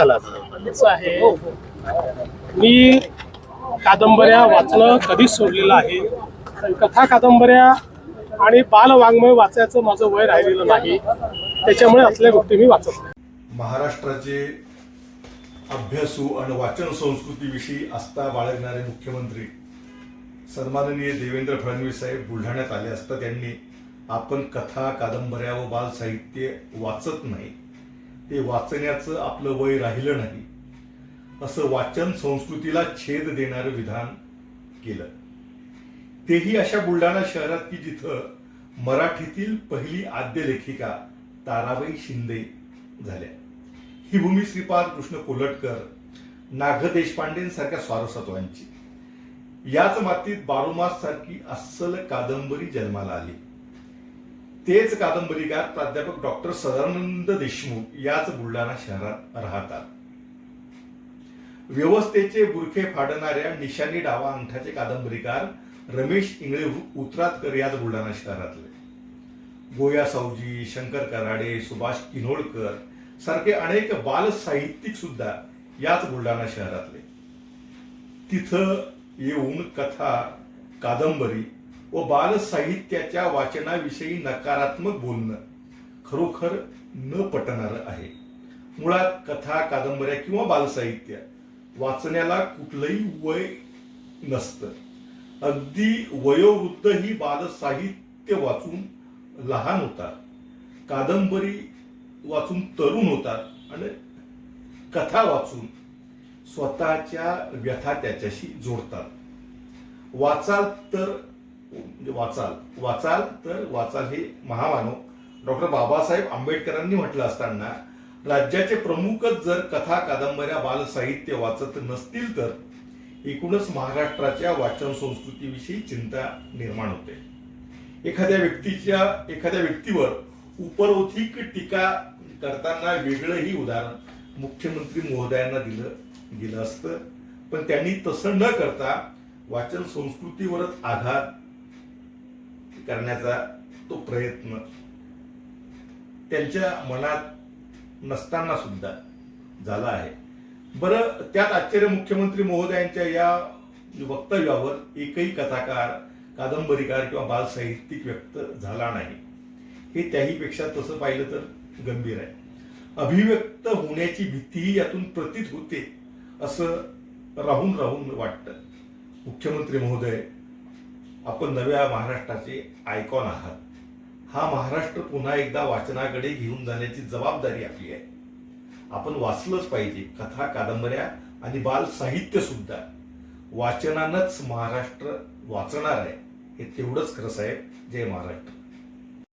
झाला आता असं आहे. मी कादंबऱ्या वाचणं कधीच सोडलेलं आहे. कथा कादंबऱ्या आणि बालवाङ्मय वाचायचं माझं वय राहिलेलं नाही. त्याच्यामुळे असल्या गोष्टी मी वाचत महाराष्ट्राचे अभ्यासू आणि वाचन संस्कृतीविषयी आस्था बाळगणारे मुख्यमंत्री सन्माननीय देवेंद्र फडणवीस साहेब बुलढाण्यात आले असता त्यांनी आपण कथा कादंबऱ्या व बाल साहित्य वाचत नाही. ते वाचण्याचं आपलं वय राहिलं नाही. असं वाचन संस्कृतीला छेद देणारं विधान केलं. तेही अशा बुलढाणा शहरात की जिथं मराठीतील पहिली आद्य लेखिका ताराबाई शिंदे झाल्या. ही भूमी श्रीपाद कृष्ण कोलटकर नाग देशपांडेंसारख्या स्वारसत्वांची याच मातीत बारोमास सारखी अस्सल कादंबरी जन्माला आली. तेच कादंबरीकार प्राध्यापक डॉक्टर सदानंद देशमुख याच बुलढाणा शहरात राहतात. व्यवस्थेचे बुरखे फाडणाऱ्या निशानी डावा अंगठाचे कादंबरीकार रमेश इंगळे उतरातकर याच बुलढाणा शहरातले. गोया सावजी शंकर कराडे सुभाष किनोळकर सारखे अनेक बाल साहित्यिक सुद्धा याच बुलढाणा शहरातले. तिथं येऊन कथा कादंबरी व बाल साहित्याच्या वाचनाविषयी नकारात्मक बोलणं खरोखर न पटणार आहे. मुळात कथा कादंबऱ्या किंवा बालसाहित्य वाचण्याला कुठलंही वय नसतं. अगदी वयोवृद्ध ही बालसाहित्य वाचून लहान होतात. कादंबरी वाचून तरुण होतात आणि कथा वाचून स्वतःच्या व्यथा त्याच्याशी जोडतात. वाचाल तर म्हणजे वाचाल. वाचाल तर वाचाल हे महामानव. डॉक्टर बाबासाहेब आंबेडकरांनी म्हटलं असताना राज्याचे प्रमुखच जर कथा कादंबऱ्या बाल साहित्य वाचत नसतील तर एकूणच महाराष्ट्राच्या वाचन संस्कृतीविषयी चिंता निर्माण होते. एखाद्या व्यक्तीच्या एखाद्या व्यक्तीवर उपरोधिक टीका करताना वेगळंही उदाहरण मुख्यमंत्री महोदयांना दिलं गेलं असतं. पण त्यांनी तसं न करता वाचन संस्कृतीवरच आघात करण्याचा तो प्रयत्न. त्यांच्या मनात नसताना सुद्धा झाला आहे. बरं त्यात आश्चर्य मुख्यमंत्री महोदयांच्या या वक्तव्यावर एकही कथाकार कादंबरीकार किंवा बालसाहित्यिक व्यक्त झाला नाही. हे त्याहीपेक्षा तसं पाहिलं तर गंभीर आहे. अभिव्यक्त होण्याची भीतीही यातून प्रतीत होते असं राहून राहून वाटतं. मुख्यमंत्री महोदय आपण नव्या महाराष्ट्राचे आयकॉन आहात. हा महाराष्ट्र पुन्हा एकदा वाचनाकडे घेऊन जाण्याची जबाबदारी आपली आहे. आपण वाचलंच पाहिजे कथा कादंबऱ्या आणि बाल साहित्य सुद्धा. वाचनानंच महाराष्ट्र वाचणार आहे हे तेवढंच खरं साहेब. जय महाराष्ट्र.